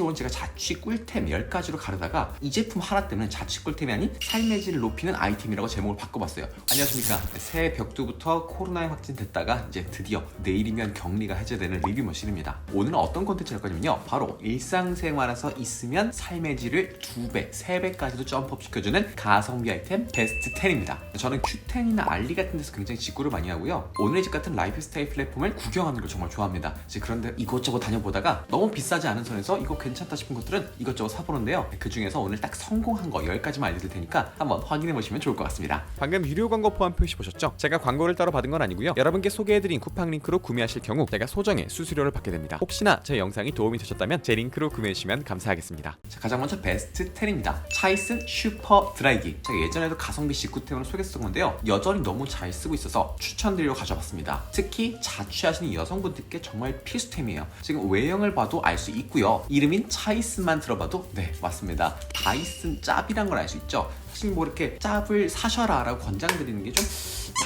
사실 오늘 제가 자취 꿀템 10가지로 가르다가 이 제품 하나 때문에 자취 꿀템이 아닌 삶의 질을 높이는 아이템이라고 제목을 바꿔봤어요. 안녕하십니까. 새해 벽두부터 코로나에 확진됐다가 이제 드디어 내일이면 격리가 해제되는 리뷰 머신입니다. 오늘은 어떤 콘텐츠를 할 거냐면요. 바로 일상생활에서 있으면 삶의 질을 2배, 3배까지도 점프업 시켜주는 가성비 아이템 베스트 10입니다. 저는 큐텐이나 알리 같은 데서 굉장히 직구를 많이 하고요. 오늘의 집 같은 라이프 스타일 플랫폼을 구경하는 걸 정말 좋아합니다. 그런데 이것저것 다녀보다가 너무 비싸지 않은 선에서 이거 괜 찮다 싶은 것들은 이것저것 사보는데요. 그 중에서 오늘 딱 성공한 거 10가지만 알려드릴 테니까 한번 확인해 보시면 좋을 것 같습니다. 방금 유료 광고 포함 표시 보셨죠? 제가 광고를 따로 받은 건 아니고요. 여러분께 소개해드린 쿠팡 링크로 구매하실 경우 제가 소정의 수수료를 받게 됩니다. 혹시나 제 영상이 도움이 되셨다면 제 링크로 구매해주시면 감사하겠습니다. 자, 가장 먼저 베스트 10입니다. 차이슨 슈퍼 드라이기. 제가 예전에도 가성비 직구템으로 소개했던 건데요. 여전히 너무 잘 쓰고 있어서 추천드리려 가져봤습니다. 특히 자취하시는 여성분들께 정말 필수템이에요. 지금 외형을 봐도 알 수 있고요. 이름 인 차이슨만 들어봐도 네 맞습니다. 다이슨 짭이란 걸 알 수 있죠. 사실 뭐 이렇게 짭을 사셔라 라고 권장드리는 게 좀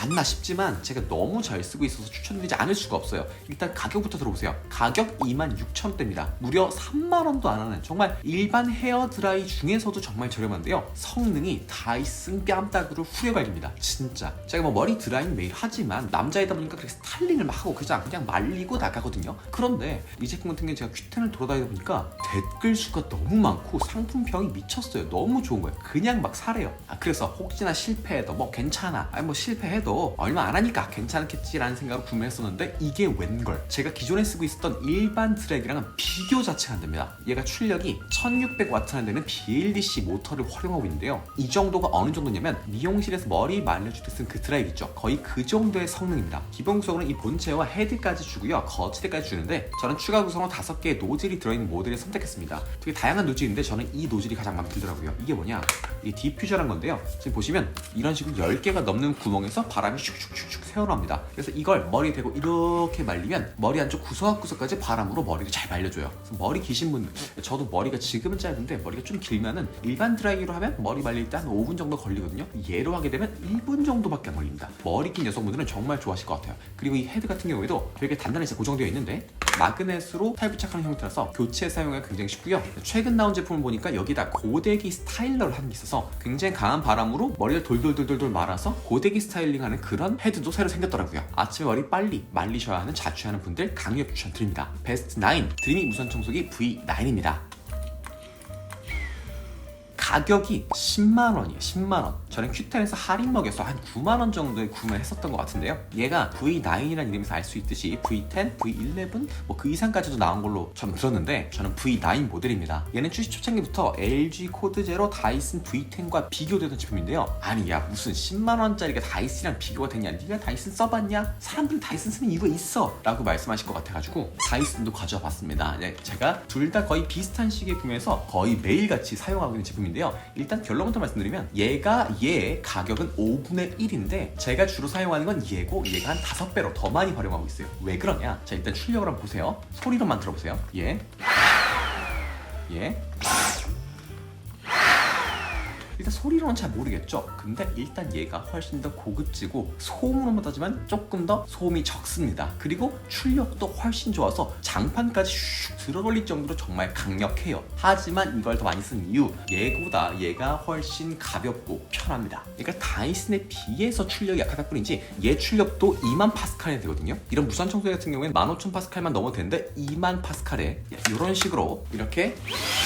맞나 싶지만 제가 너무 잘 쓰고 있어서 추천드리지 않을 수가 없어요. 일단 가격부터 들어보세요. 가격 26,000대입니다. 무려 3만 원도 안 하는 정말 일반 헤어 드라이 중에서도 정말 저렴한데요. 성능이 다이슨 뺨따구로 후려갈깁니다. 진짜. 제가 뭐 머리 드라이는 매일 하지만 남자이다 보니까 그렇게 스타일링을 막 하고 그냥 그냥 말리고 나가거든요. 그런데 이 제품 같은 경우는 제가 큐텐을 돌아다니다 보니까 댓글 수가 너무 많고 상품평이 미쳤어요. 너무 좋은 거예요. 그냥 막 사래요. 아, 그래서 혹시나 실패해도 뭐 괜찮아. 아니 뭐 실패해도 얼마 안 하니까 괜찮겠지라는 생각으로 구매했었는데 이게 웬걸. 제가 기존에 쓰고 있었던 일반 드랙이랑은 비교 자체가 안 됩니다. 얘가 출력이 1600W나 되는 BLDC 모터를 활용하고 있는데요. 이 정도가 어느 정도냐면 미용실에서 머리 말려줄 때 쓴 그 드라이 있죠. 거의 그 정도의 성능입니다. 기본 구성은 이 본체와 헤드까지 주고요. 거치대까지 주는데 저는 추가 구성으로 5개의 노즐이 들어있는 모델을 선택했습니다. 되게 다양한 노즐인데 저는 이 노즐이 가장 마음에 들더라고요. 이게 뭐냐? 이 디퓨저란 건데요. 지금 보시면 이런 식으로 10개가 넘는 구멍에서 바람이 슉슉슉슉 새어나옵니다. 그래서 이걸 머리에 대고 이렇게 말리면 머리 안쪽 구석구석까지 바람으로 머리를 잘 말려줘요. 머리 기신 분들, 저도 머리가 지금은 짧은데 머리가 좀 길면은 일반 드라이기로 하면 머리 말릴 때 한 5분 정도 걸리거든요. 얘로 하게 되면 1분 정도밖에 안 걸립니다. 머리 긴 여성분들은 정말 좋아하실 것 같아요. 그리고 이 헤드 같은 경우에도 되게 단단해서 고정되어 있는데 마그넷으로 탈부착하는 형태라서 교체 사용하기가 굉장히 쉽고요. 최근 나온 제품을 보니까 여기다 고데기 스타일러를 하는 게 있어서 굉장히 강한 바람으로 머리를 돌돌돌돌돌 말아서 고데기 스타일링하는 그런 헤드도 새로 생겼더라고요. 아침에 머리 빨리 말리셔야 하는 자취하는 분들 강력 추천드립니다. 베스트 9 드리미 무선 청소기 V9입니다. 가격이 10만 원이에요. 10만 원. 저는 큐텐에서 할인 먹여서 한 9만 원 정도에 구매했었던 것 같은데요. 얘가 V9이라는 이름에서 알 수 있듯이 V10, V11 뭐 그 이상까지도 나온 걸로 저는 들었는데 저는 V9 모델입니다. 얘는 출시 초창기부터 LG 코드 제로 다이슨 V10과 비교되던 제품인데요. 아니 야 무슨 10만 원짜리가 다이슨이랑 비교가 되냐? 네가 다이슨 써봤냐? 사람들이 다이슨 쓰는 이유가 있어. 라고 말씀하실 것 같아가지고 다이슨도 가져와 봤습니다. 네, 제가 둘 다 거의 비슷한 시기에 구매해서 거의 매일같이 사용하고 있는 제품인데요. 일단 결론부터 말씀드리면 얘가 얘의 가격은 5분의 1인데 제가 주로 사용하는 건 얘고 얘가 한 5배로 더 많이 활용하고 있어요. 왜 그러냐? 자 일단 출력을 한번 보세요. 소리로만 들어보세요. 얘. 얘. 일단 소리로는 잘 모르겠죠. 근데 일단 얘가 훨씬 더 고급지고 소음으로만 따지면 조금 더 소음이 적습니다. 그리고 출력도 훨씬 좋아서 장판까지 슉 들어올릴 정도로 정말 강력해요. 하지만 이걸 더 많이 쓴 이유 얘보다 얘가 훨씬 가볍고 편합니다. 그러니까 다이슨에 비해서 출력이 약하다 뿐이지 얘 출력도 2만 파스칼이 되거든요. 이런 무선 청소기 같은 경우에는 15,000 파스칼만 넘어도 되는데 2만 파스칼에 이런 식으로 이렇게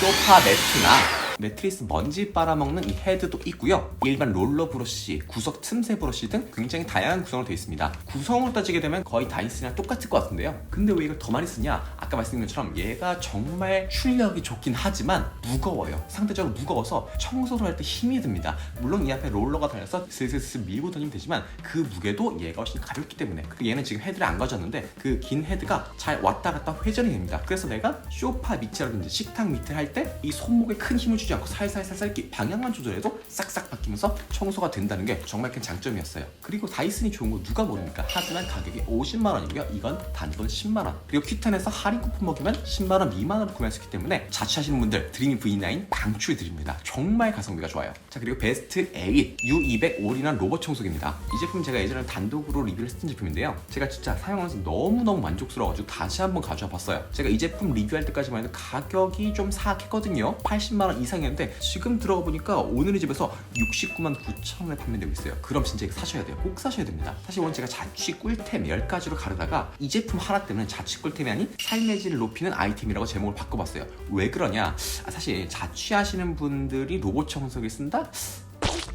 쇼파 매트나 매트리스 먼지 빨아먹는 이 헤드도 있고요. 일반 롤러 브러쉬, 구석 틈새 브러쉬 등 굉장히 다양한 구성으로 되어 있습니다. 구성으로 따지게 되면 거의 다이슨이랑 똑같을 것 같은데요. 근데 왜 이걸 더 많이 쓰냐? 아까 말씀드린 것처럼 얘가 정말 출력이 좋긴 하지만 무거워요. 상대적으로 무거워서 청소를 할 때 힘이 듭니다. 물론 이 앞에 롤러가 달려서 슬슬슬 밀고 다니면 되지만 그 무게도 얘가 훨씬 가볍기 때문에 그리고 얘는 지금 헤드를 안 가졌는데 그 긴 헤드가 잘 왔다 갔다 회전이 됩니다. 그래서 내가 쇼파 밑이라든지 식탁 밑을 할 때 이 손목에 큰 힘을 주지 세주지 않고 살살살살 이렇게 방향만 조절해도 싹싹 바뀌면서 청소가 된다는 게 정말 큰 장점이었어요. 그리고 다이슨이 좋은 거 누가 모릅니까? 하지만 가격이 50만 원이고요. 이건 단돈 10만 원. 그리고 큐텐에서 할인 쿠폰 먹이면 10만 원 미만으로 구매할 수 있기 때문에 자취하시는 분들 드리미 V9 강추해 드립니다. 정말 가성비가 좋아요. 자 그리고 베스트 8 U200 올인원 로봇 청소기입니다. 이 제품 제가 예전에 단독으로 리뷰를 했던 제품인데요. 제가 진짜 사용하면서 너무너무 만족스러워가지고 다시 한번 가져와 봤어요. 제가 이 제품 리뷰할 때까지만 해도 가격이 좀 사악했거든요. 80만 원 이상 이었는데 지금 들어가 보니까 오늘 이 집에서 69만 9천 원에 판매되고 있어요. 그럼 진짜 이거 사셔야 돼요. 꼭 사셔야 됩니다. 사실 오늘 제가 자취 꿀템 10가지로 가르다가 이 제품 하나 때문에 자취 꿀템이 아닌 삶의 질을 높이는 아이템이라고 제목을 바꿔봤어요. 왜 그러냐? 아, 사실 자취하시는 분들이 로봇 청소기 쓴다?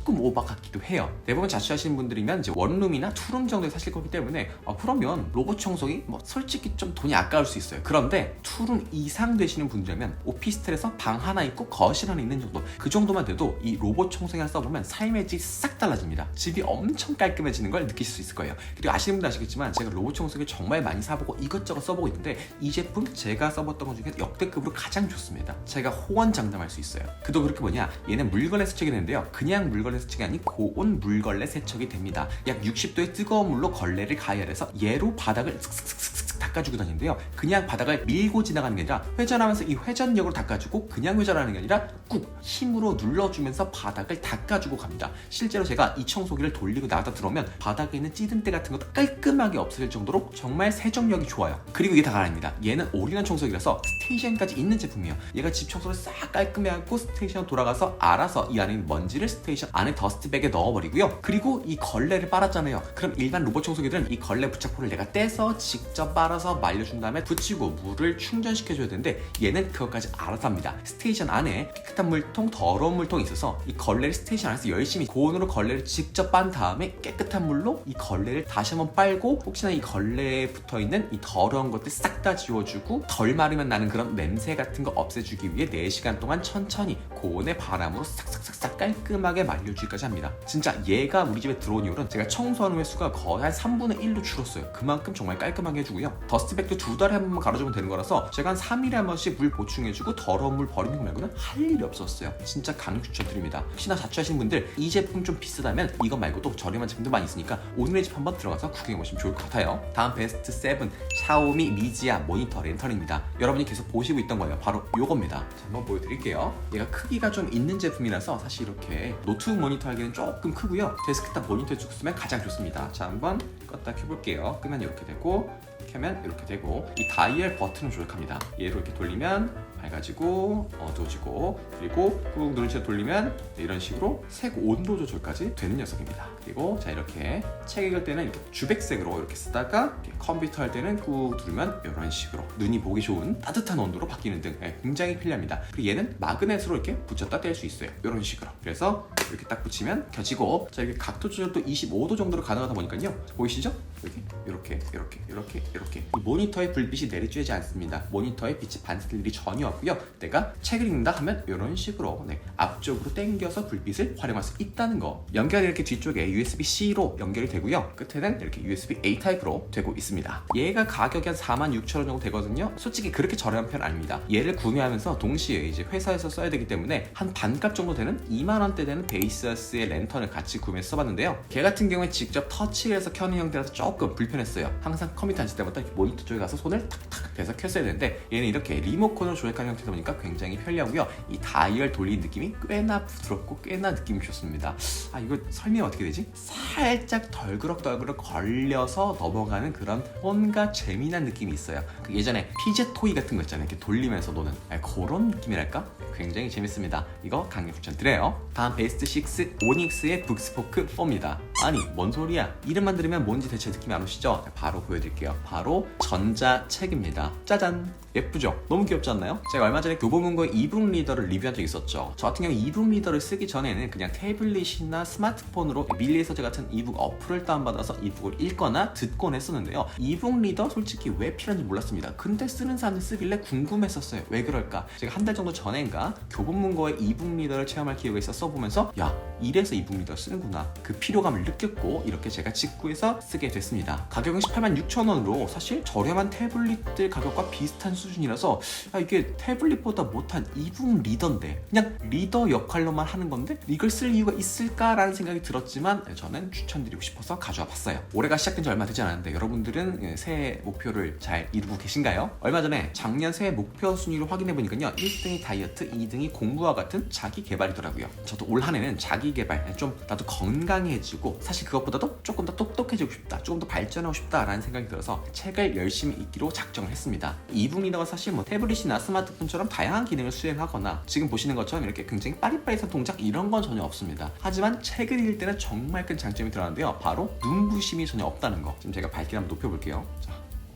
조금 오바 같기도 해요. 대부분 자취하시는 분들이면 이제 원룸이나 투룸 정도에 사실 거기 때문에 아, 그러면 로봇 청소기 뭐 솔직히 좀 돈이 아까울 수 있어요. 그런데 투룸 이상 되시는 분들이면 오피스텔에서 방 하나 있고 거실 하나 있는 정도 그 정도만 돼도 이 로봇 청소기 하나 써보면 삶의 질이 싹 달라집니다. 집이 엄청 깔끔해지는 걸 느끼실 수 있을 거예요. 그리고 아시는 분들 아시겠지만 제가 로봇 청소기 정말 많이 사보고 이것저것 써보고 있는데 이 제품 제가 써봤던 것 중에 역대급으로 가장 좋습니다. 제가 호언장담할 수 있어요. 그도 그렇게 뭐냐 얘는 물걸레 세척이 되는데요. 그냥 물 걸레 세척이 아닌 고온 물걸레 세척이 됩니다. 약 60도의 뜨거운 물로 걸레를 가열해서 얘로 바닥을 슥슥슥슥 닦아주고 다니는데요. 그냥 바닥을 밀고 지나가는 게 아니라 회전하면서 이 회전력으로 닦아주고 그냥 회전하는 게 아니라 꾹 힘으로 눌러주면서 바닥을 닦아주고 갑니다. 실제로 제가 이 청소기를 돌리고 나갔다 들어오면 바닥에 있는 찌든 때 같은 것도 깔끔하게 없어질 정도로 정말 세정력이 좋아요. 그리고 이게 다가 아닙니다. 얘는 올인원 청소기라서 스테이션까지 있는 제품이에요. 얘가 집 청소를 싹 깔끔히 하고 스테이션 돌아가서 알아서 이 안에 있는 먼지를 스테이션 안에 더스트백에 넣어버리고요. 그리고 이 걸레를 빨았잖아요. 그럼 일반 로봇 청소기들은 이 걸레 부착포를 내가 떼서 직접 빨아서 말려준 다음에 붙이고 물을 충전시켜줘야 되는데 얘는 그것까지 알아서 합니다. 스테이션 안에 깨끗한 물통, 더러운 물통이 있어서 이 걸레를 스테이션 안에서 열심히 고온으로 걸레를 직접 빤 다음에 깨끗한 물로 이 걸레를 다시 한번 빨고 혹시나 이 걸레에 붙어 있는 이 더러운 것들 싹 다 지워주고 덜 마르면 나는 그런 냄새 같은 거 없애주기 위해 4시간 동안 천천히 고온의 바람으로 싹싹싹싹 깔끔하게 말려 주기까지 합니다. 진짜 얘가 우리 집에 들어온 이후로는 제가 청소하는 횟수가 거의 한 3분의 1로 줄었어요. 그만큼 정말 깔끔하게 해주고요. 더스트백도 두 달에 한 번만 갈아주면 되는 거라서 제가 한 3일에 한 번씩 물 보충해주고 더러운 물 버리는 거 말고는 할 일이 없었어요. 진짜 강력 추천드립니다. 혹시나 자취하시는 분들 이 제품 좀 비싸다면 이거 말고도 저렴한 제품도 많이 있으니까 오늘의 집 한번 들어가서 구경해보시면 좋을 것 같아요. 다음 베스트 7 샤오미 미지아 모니터 랜턴입니다. 여러분이 계속 보시고 있던 거예요. 바로 이겁니다. 자, 한번 보여드릴게요. 얘가 크기가 좀 있는 제품이라서 사실 이렇게 노트북 모니터 하기는 조금 크고요. 데스크탑 모니터에 쭉 쓰면 가장 좋습니다. 자 한번 껐다 켜볼게요. 끄면 이렇게 되고 켜면 이렇게 되고 이 다이얼 버튼을 조작합니다. 얘로 이렇게 돌리면 밝아지고 어두워지고 그리고 꾹 누른 채 돌리면 이런 식으로 색 온도 조절까지 되는 녀석입니다. 그리고 자 이렇게 책 읽을 때는 이렇게 주백색으로 이렇게 쓰다가 이렇게 컴퓨터 할 때는 꾹 누르면 이런 식으로 눈이 보기 좋은 따뜻한 온도로 바뀌는 등 예, 굉장히 편리합니다. 그리고 얘는 마그넷으로 이렇게 붙였다 뗄 수 있어요. 이런 식으로. 그래서 이렇게 딱 붙이면 켜지고 자 이렇게 각도 조절도 25도 정도로 가능하다 보니까요. 보이시죠? 여기 이렇게 이렇게 이렇게 이렇게 이 모니터의 불빛이 내리쬐지 않습니다. 모니터에 빛이 반사될 일이 전혀 없고요. 내가 책을 읽는다 하면 이런 식으로 네, 앞쪽으로 당겨서 불빛을 활용할 수 있다는 거. 연결이 이렇게 뒤쪽에 USB-C로 연결이 되고요. 끝에는 이렇게 USB-A 타입으로 되고 있습니다. 얘가 가격이 한 46,000원 정도 되거든요. 솔직히 그렇게 저렴한 편 아닙니다. 얘를 구매하면서 동시에 이제 회사에서 써야 되기 때문에 한 반값 정도 되는 2만 원대 되는 베이 스스의 랜턴을 같이 구매해서 써봤는데요. 걔 같은 경우에 직접 터치해서 켜는 형태라서 조금 불편했어요. 항상 컴퓨터 앉을 때마다 모니터 쪽에 가서 손을 탁탁 대서 켰어야 되는데 얘는 이렇게 리모컨으로 조작하는 형태다 보니까 굉장히 편리하고요. 이 다이얼 돌리는 느낌이 꽤나 부드럽고 꽤나 느낌이 좋습니다. 아 이거 설명이 어떻게 되지? 살짝 덜그럭덜그럭 걸려서 넘어가는 그런 뭔가 재미난 느낌이 있어요. 그 예전에 피제 토이 같은 거 있잖아요. 이렇게 돌리면서 노는 아, 그런 느낌이랄까? 굉장히 재밌습니다. 이거 강력 추천드려요. 다음 베스트 6 오닉스의 북스포크 4입니다. 아니 뭔 소리야? 이름만 들으면 뭔지 대체 느낌이 안 오시죠? 바로 보여드릴게요. 바로 전자책입니다. 짜잔! 예쁘죠? 너무 귀엽지 않나요? 제가 얼마 전에 교보문고의 이북 리더를 리뷰한 적이 있었죠. 저 같은 경우 이북 리더를 쓰기 전에는 그냥 태블릿이나 스마트폰으로 밀리 서재 같은 이북 어플을 다운받아서 이북을 읽거나 듣곤 했었는데요. 이북 리더 솔직히 왜 필요한지 몰랐습니다. 근데 쓰는 사람들 쓰길래 궁금했었어요. 왜 그럴까? 제가 한 달 정도 전인가 교보문고의 이북 리더를 체험할 기회가 있어 써보면서 야 이래서 이북 리더 쓰는구나 그 필요감을 느꼈고 이렇게 제가 직구해서 쓰게 됐습니다. 가격은 18만 6천 원으로 사실 저렴한 태블릿들 가격과 비슷한 수준이라서 아, 이게 태블릿보다 못한 이북 리더인데 그냥 리더 역할로만 하는 건데 이걸 쓸 이유가 있을까라는 생각이 들었지만 저는 추천드리고 싶어서 가져와 봤어요. 올해가 시작된 지 얼마 되지 않았는데 여러분들은 예, 새해 목표를 잘 이루고 계신가요? 얼마 전에 작년 새해 목표 순위를 확인해 보니까요. 1등이 다이어트, 2등이 공부와 같은 자기 개발이더라고요. 저도 올 한해 는 자기 개발 좀 나도 건강해지고 사실 그것보다도 조금 더 똑똑해지고 싶다, 조금 더 발전하고 싶다라는 생각이 들어서 책을 열심히 읽기로 작정을 했습니다. 이북 리더가 사실 뭐 태블릿이나 스마트폰처럼 다양한 기능을 수행하거나 지금 보시는 것처럼 이렇게 굉장히 빠릿빠릿한 동작 이런 건 전혀 없습니다. 하지만 책을 읽을 때는 정말 큰 장점이 들어가는데요. 바로 눈부심이 전혀 없다는 거. 지금 제가 밝기 한번 높여볼게요. 자,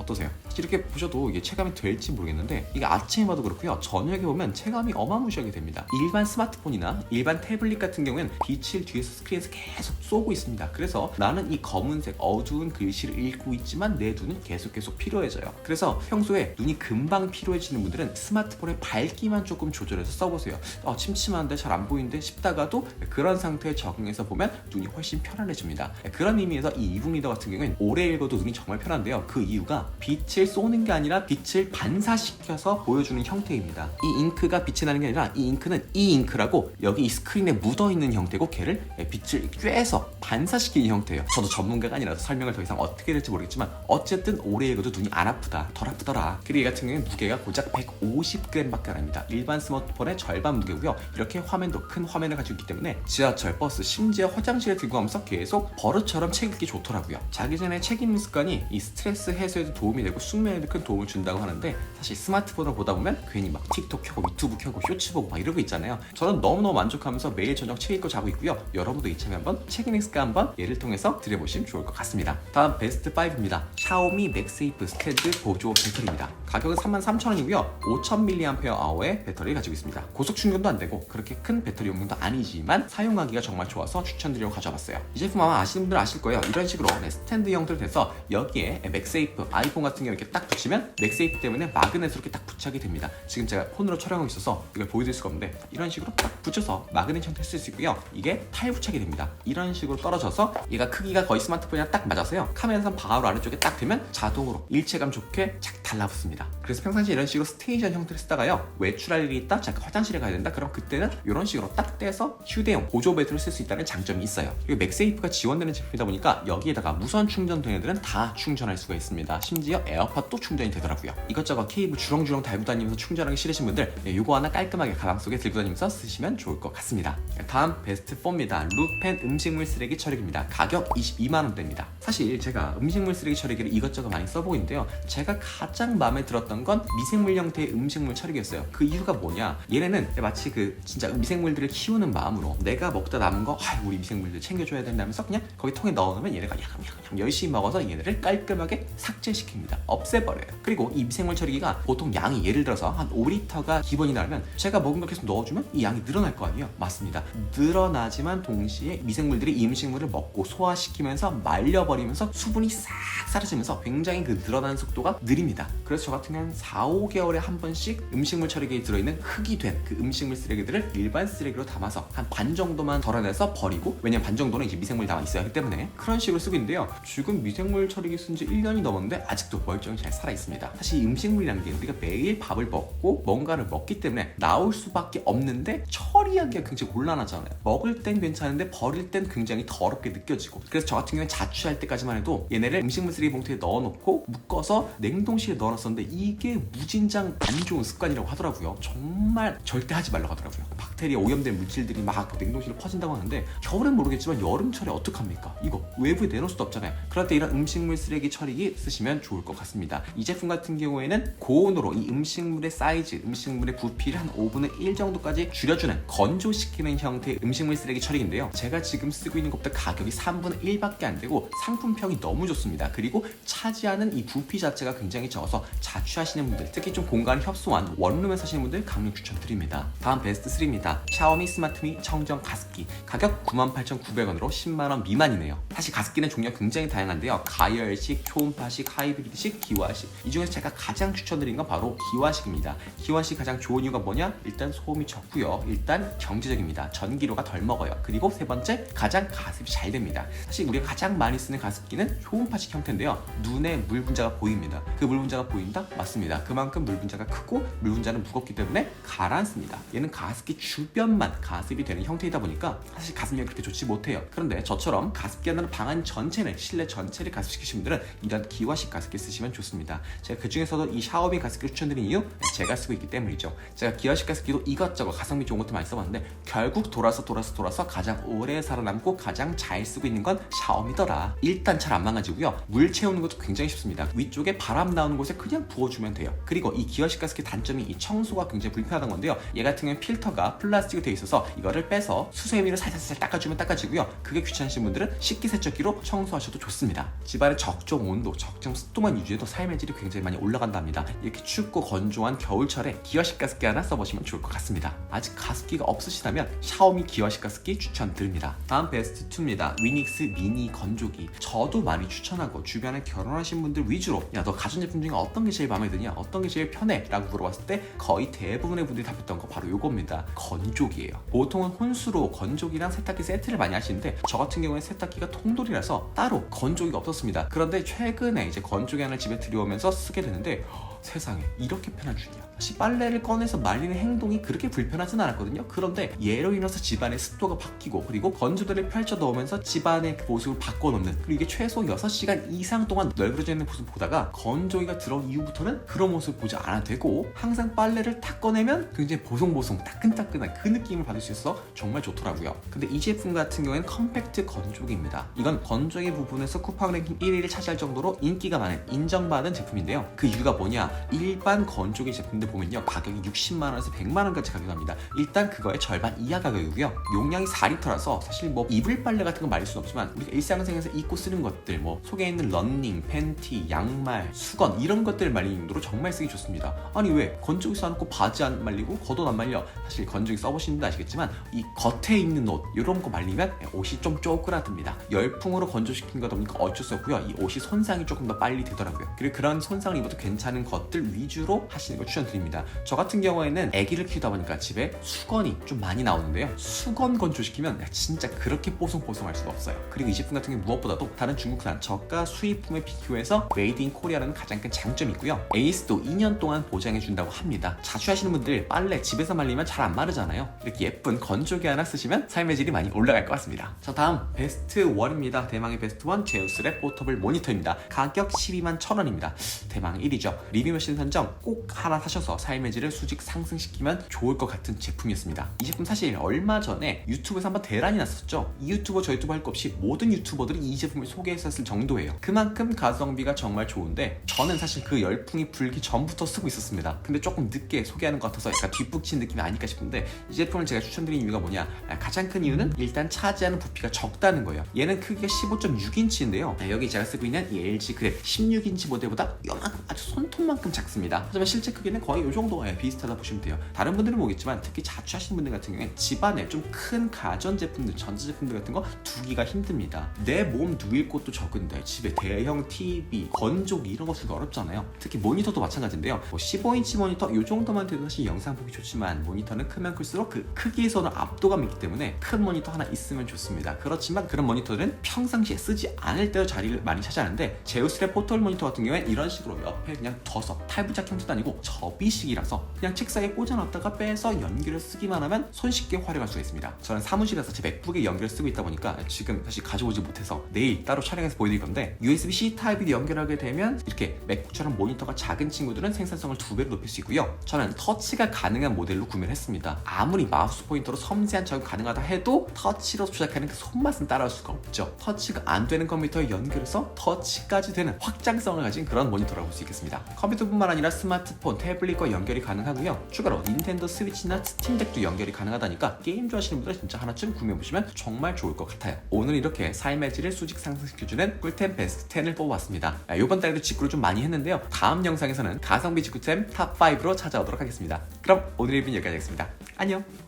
어떠세요? 이렇게 보셔도 이게 체감이 될지 모르겠는데 이게 아침에 봐도 그렇고요. 저녁에 보면 체감이 어마무시하게 됩니다. 일반 스마트폰이나 일반 태블릿 같은 경우에는 빛을 뒤에서 스크린에서 계속 쏘고 있습니다. 그래서 나는 이 검은색 어두운 글씨를 읽고 있지만 내 눈은 계속 계속 피로해져요. 그래서 평소에 눈이 금방 피로해지는 분들은 스마트폰의 밝기만 조금 조절해서 써보세요. 어, 침침한데 잘 안 보이는데 싶다가도 그런 상태에 적응해서 보면 눈이 훨씬 편안해집니다. 그런 의미에서 이 이북 리더 같은 경우에는 오래 읽어도 눈이 정말 편한데요. 그 이유가 빛을 쏘는 게 아니라 빛을 반사시켜서 보여주는 형태입니다. 이 잉크가 빛이 나는 게 아니라 이 잉크는 이 잉크라고 여기 이 스크린에 묻어 있는 형태고 걔를 빛을 쬐서 반사시키는 형태예요. 저도 전문가가 아니라서 설명을 더 이상 어떻게 될지 모르겠지만 어쨌든 오래 읽어도 눈이 안 아프다, 덜 아프더라. 그리고 얘 같은 경우는 무게가 고작 150g밖에 안 합니다. 일반 스마트폰의 절반 무게고요. 이렇게 화면도 큰 화면을 가지고 있기 때문에 지하철, 버스, 심지어 화장실에 들고 가면서 계속 버릇처럼 책 읽기 좋더라고요. 자기 전에 책 읽는 습관이 이 스트레스 해소에도 도움이 되고 숙면에도 큰 도움을 준다고 하는데 사실 스마트폰을 보다 보면 괜히 막 틱톡 켜고 유튜브 켜고 쇼츠 보고 막 이러고 있잖아요. 저는 너무너무 만족하면서 매일 저녁 책 읽고 자고 있고요. 여러분도 이참에 한번 책 읽는 습관 한번 예를 통해서 들여보시면 좋을 것 같습니다. 다음 베스트 5입니다. 샤오미 맥세이프 스탠드 보조 배터리입니다. 가격은 33,000원이고요. 5000mAh의 배터리를 가지고 있습니다. 고속 충전도 안 되고 그렇게 큰 배터리 용량도 아니지만 사용하기가 정말 좋아서 추천드리고 가져왔어요. 이 제품 아마 아시는 분들 아실 거예요. 이런 식으로 네, 스탠드 형태로 돼서 여기에 맥세이프 아이폰 같은 경우 이렇게 딱 붙이면 맥세이프 때문에 마그넷으로 이렇게 딱 부착이 됩니다. 지금 제가 폰으로 촬영하고 있어서 이걸 보여드릴 수가 없는데 이런 식으로 딱 붙여서 마그넷 형태로 쓸 수 있고요. 이게 탈부착이 됩니다. 이런 식으로 떨어져서 얘가 크기가 거의 스마트폰이랑 딱 맞아서요. 카메라선 바로 아래쪽에 딱 되면 자동으로 일체감 좋게 착 달라붙습니다. 그래서 평상시에 이런 식으로 스테이션 형태로 쓰다가요. 외출할 일이 있다, 잠깐 화장실에 가야 된다. 그럼 그때는 이런 식으로 딱 떼서 휴대용 보조 배터리를 쓸 수 있다는 장점이 있어요. 그리고 맥세이프가 지원되는 제품이다 보니까 여기에다가 무선 충전 되는 애들은 다 충전할 수가 있습니다. 심지어 에어팟도 충전이 되더라고요. 이것저것 케이블 주렁주렁 달고 다니면서 충전하기 싫으신 분들 네, 이거 하나 깔끔하게 가방 속에 들고 다니면서 쓰시면 좋을 것 같습니다. 다음 베스트 4입니다. 루펜 음식물 쓰레기 처리기입니다. 가격 22만 원대입니다. 사실 제가 음식물 쓰레기 처리기를 이것저것 많이 써보고 있는데요. 제가 가장 마음에 들었던 건 미생물 형태의 음식물 처리기였어요. 그 이유가 뭐냐? 얘네는 마치 그 진짜 미생물들을 키우는 마음으로 내가 먹다 남은 거 아, 우리 미생물들 챙겨줘야 된다면서 그냥 거기 통에 넣어놓으면 얘네가 야금야금 열심히 먹어서 얘네를 깔끔하게 삭제시 킵니다. 없애버려요. 그리고 이 미생물 처리기가 보통 양이 예를 들어서 한 5리터가 기본이 나면 제가 먹은 걸 계속 넣어주면 이 양이 늘어날 거 아니에요? 맞습니다. 늘어나지만 동시에 미생물들이 이 음식물을 먹고 소화시키면서 말려버리면서 수분이 싹 사라지면서 굉장히 그 늘어나는 속도가 느립니다. 그래서 저 같은 경우는 4, 5개월에 한 번씩 음식물 처리기에 들어있는 흙이 된 그 음식물 쓰레기들을 일반 쓰레기로 담아서 한 반 정도만 덜어내서 버리고 왜냐면 반 정도는 이제 미생물이 남아 있어야 하기 때문에 그런 식으로 쓰고 있는데요. 지금 미생물 처리기 쓴 지 1년이 넘었는데 아직 도 멀쩡히 잘 살아 있습니다. 사실 이 음식물이라는 게 우리가 매일 밥을 먹고 뭔가를 먹기 때문에 나올 수밖에 없는데 처리하기가 굉장히 곤란하잖아요. 먹을 땐 괜찮은데 버릴 땐 굉장히 더럽게 느껴지고 그래서 저 같은 경우는 자취할 때까지만 해도 얘네를 음식물 쓰레기 봉투에 넣어놓고 묶어서 냉동실에 넣어놨었는데 이게 무진장 안 좋은 습관이라고 하더라고요. 정말 절대 하지 말라고 하더라고요. 박테리아 오염된 물질들이 막 냉동실에 퍼진다고 하는데 겨울엔 모르겠지만 여름철에 어떡합니까? 이거 외부에 내놓을 수도 없잖아요. 그럴 때 이런 음식물 쓰레기 처리기 쓰시면 좋을 것 같습니다. 이 제품 같은 경우에는 고온으로 이 음식물의 사이즈, 음식물의 부피를 한 5분의 1 정도까지 줄여주는 건조시키는 형태의 음식물 쓰레기 처리기인데요. 제가 지금 쓰고 있는 것보다 가격이 3분의 1밖에 안 되고 상품평이 너무 좋습니다. 그리고 차지하는 이 부피 자체가 굉장히 적어서 자취하시는 분들, 특히 좀 공간 협소한 원룸에 사시는 분들 강력 추천드립니다. 다음 베스트 3입니다. 나왔습니다. 샤오미 스마트미 청정 가습기 가격 98,900원으로 10만원 미만이네요. 사실 가습기는 종류가 굉장히 다양한데요. 가열식, 초음파식, 하이브리드 식, 기화식 이 중에서 제가 가장 추천드리는 건 바로 기화식입니다. 기화식 가장 좋은 이유가 뭐냐? 일단 소음이 적고요. 일단 경제적입니다. 전기료가 덜 먹어요. 그리고 세 번째 가장 가습이 잘 됩니다. 사실 우리가 가장 많이 쓰는 가습기는 초음파식 형태인데요. 눈에 물 분자가 보입니다. 그 물 분자가 보인다? 맞습니다. 그만큼 물 분자가 크고 물 분자는 무겁기 때문에 가라앉습니다. 얘는 가습기 주변만 가습이 되는 형태이다 보니까 사실 가습력이 그렇게 좋지 못해요. 그런데 저처럼 가습기 하나는 방안 전체를 실내 전체를 가습시키신 분들은 이런 기화식 가습 기 쓰시면 좋습니다. 제가 그 중에서도 이 샤오미 가습기를 추천드린 이유 제가 쓰고 있기 때문이죠. 제가 기화식 가습기도 이것저것 가성비 좋은 것도 많이 써봤는데 결국 돌아서 돌아서 돌아서 가장 오래 살아남고 가장 잘 쓰고 있는 건 샤오미더라. 일단 잘 안 망가지고요. 물 채우는 것도 굉장히 쉽습니다. 위쪽에 바람 나오는 곳에 그냥 부어주면 돼요. 그리고 이 기화식 가습기 단점이 이 청소가 굉장히 불편하다는 건데요. 얘 같은 경우는 필터가 플라스틱으로 되어 있어서 이거를 빼서 수세미로 살살살 닦아주면 닦아지고요. 그게 귀찮으신 분들은 식기세척기로 청소하셔도 좋습니다. 집안의 적정 온도, 적정 습도 만 유지해도 삶의 질이 굉장히 많이 올라간다 합니다. 이렇게 춥고 건조한 겨울철에 기화식 가습기 하나 써보시면 좋을 것 같습니다. 아직 가습기가 없으시다면 샤오미 기화식 가습기 추천드립니다. 다음 베스트 2입니다. 위닉스 미니 건조기. 저도 많이 추천하고 주변에 결혼하신 분들 위주로 야 너 가전제품 중에 어떤 게 제일 마음에 드냐? 어떤 게 제일 편해? 라고 물어봤을 때 거의 대부분의 분들이 답했던 거 바로 요겁니다. 건조기예요. 보통은 혼수로 건조기랑 세탁기 세트를 많이 하시는데 저 같은 경우에 세탁기가 통돌이라서 따로 건조기가 없었습니다. 그런데 최근에 이제 건조 기 하나를 집에 들여오면서 쓰게 되는데 허, 세상에 이렇게 편한 줄이야. 사실 빨래를 꺼내서 말리는 행동이 그렇게 불편하진 않았거든요. 그런데 얘로 인해서 집안의 습도가 바뀌고 그리고 건조대를 펼쳐 넣으면서 집안의 그 모습을 바꿔놓는 그리고 이게 최소 6시간 이상 동안 널브러져 있는 모습 보다가 건조기가 들어온 이후부터는 그런 모습 보지 않아도 되고 항상 빨래를 탁 꺼내면 굉장히 보송보송 따끈따끈한 그 느낌을 받을 수 있어서 정말 좋더라고요. 근데 이 제품 같은 경우에는 컴팩트 건조기입니다. 이건 건조기 부분에서 쿠팡 랭킹 1위를 차지할 정도로 인기가 많은 인정받은 제품인데요. 그 이유가 뭐냐? 일반 건조기 제품들 보면요 가격이 60만 원에서 100만 원까지 가격합니다. 일단 그거의 절반 이하 가격이고요. 용량이 4리터라서 사실 뭐 이불 빨래 같은 거 말릴 수는 없지만 우리가 일상생활에서 입고 쓰는 것들 뭐 속에 있는 런닝, 팬티, 양말, 수건 이런 것들을 말리는 용도로 정말 쓰기 좋습니다. 아니 왜 건조기 써놓고 바지 안 말리고 겉옷 안 말려? 사실 건조기 써보시는 분들 아시겠지만 이 겉에 있는 옷 이런 거 말리면 옷이 좀 쪼그라듭니다. 열풍으로 건조시킨 거다 보니까 어쩔 수 없고요. 이 옷이 손상이 조금 더 빨리 되더라고요. 그리고 그런 손상을 입어도 괜찮은 것들 위주로 하시는 걸 추천드립니다. 저 같은 경우에는 아기를 키우다 보니까 집에 수건이 좀 많이 나오는데요. 수건 건조시키면 진짜 그렇게 뽀송뽀송할 수가 없어요. 그리고 이 제품 같은 경우 무엇보다도 다른 중국산 저가 수입품에 비교해서 메이드 인 코리아라는 가장 큰 장점이 있고요. 에이스도 2년 동안 보장해 준다고 합니다. 자주 하시는 분들 빨래 집에서 말리면 잘 안 마르잖아요. 이렇게 예쁜 건조기 하나 쓰시면 삶의 질이 많이 올라갈 것 같습니다. 자 다음 베스트 1입니다. 대망의 베스트 1 제우스랩 포터블 모니터입니다. 가격 12만 1,000원입니다. 대망 1위죠. 리뷰 머신 선정 꼭 하나 사셔서 삶의 질을 수직 상승시키면 좋을 것 같은 제품이었습니다. 이 제품 사실 얼마 전에 유튜브에서 한번 대란이 났었죠. 이 유튜버 저 유튜버 할 것 없이 모든 유튜버들이 이 제품을 소개했었을 정도예요. 그만큼 가성비가 정말 좋은데 저는 사실 그 열풍이 불기 전부터 쓰고 있었습니다. 근데 조금 늦게 소개하는 것 같아서 약간 뒷북친 느낌이 아닐까 싶은데 이 제품을 제가 추천드린 이유가 뭐냐? 아, 가장 큰 이유는 일단 차지하는 부피가 적다는 거예요. 얘는 크기가 15.6인치인데요. 여기 제가 쓰고 있는 이 LG 그랩 16인치 모델보다 요만큼 아주 손톱만큼 작습니다. 하지만 실제 크기는 거의 이 정도에 비슷하다 보시면 돼요. 다른 분들은 모르겠지만 특히 자취하시는 분들 같은 경우에 집안에 좀 큰 가전 제품들, 전자 제품들 같은 거 두기가 힘듭니다. 내 몸 누일 곳도 적은데 집에 대형 TV, 건조기 이런 거 쓰기 어렵잖아요. 특히 모니터도 마찬가지인데요. 뭐 15인치 모니터 이 정도만 돼도 사실 영상 보기 좋지만 모니터는 크면 클수록 그 크기에서는 압도감이 있기 때문에 큰 모니터 하나 있으면 좋습니다. 그렇지만 그런 모니터들은 평상시에 쓰지 않을 때도 자리를 많이 차지하는데 제우스의 포털 모니터 같은 경우에 이런 식으로 옆에 그냥 둬서 탈부착 형태도 아니고 접이 식이라서 그냥 책상에 꽂아놨다가 빼서 연결을 쓰기만 하면 손쉽게 활용할 수가 있습니다. 저는 사무실에서 제 맥북에 연결을 쓰고 있다 보니까 지금 사실 가져오지 못해서 내일 따로 촬영해서 보여드릴 건데 USB-C 타입이 연결하게 되면 이렇게 맥북처럼 모니터가 작은 친구들은 생산성을 두 배로 높일 수 있고요. 저는 터치가 가능한 모델로 구매를 했습니다. 아무리 마우스 포인터로 섬세한 작업 가능하다 해도 터치로 조작하는 그 손맛은 따라올 수가 없죠. 터치가 안 되는 컴퓨터에 연결해서 터치까지 되는 확장성을 가진 그런 모니터라고 볼 수 있겠습니다. 컴퓨터뿐만 아니라 스마트폰, 태블릿 과 연결이 가능하고요. 추가로 닌텐도 스위치나 스팀덱도 연결이 가능하다니까 게임 좋아하시는 분들 진짜 하나쯤 구매해보시면 정말 좋을 것 같아요. 오늘 이렇게 삶의 질을 수직 상승시켜주는 꿀템 베스트 10을 뽑아봤습니다. 아, 이번 달에도 직구를 좀 많이 했는데요. 다음 영상에서는 가성비 직구템 탑5로 찾아오도록 하겠습니다. 그럼 오늘 리뷰는 여기까지 하겠습니다. 안녕!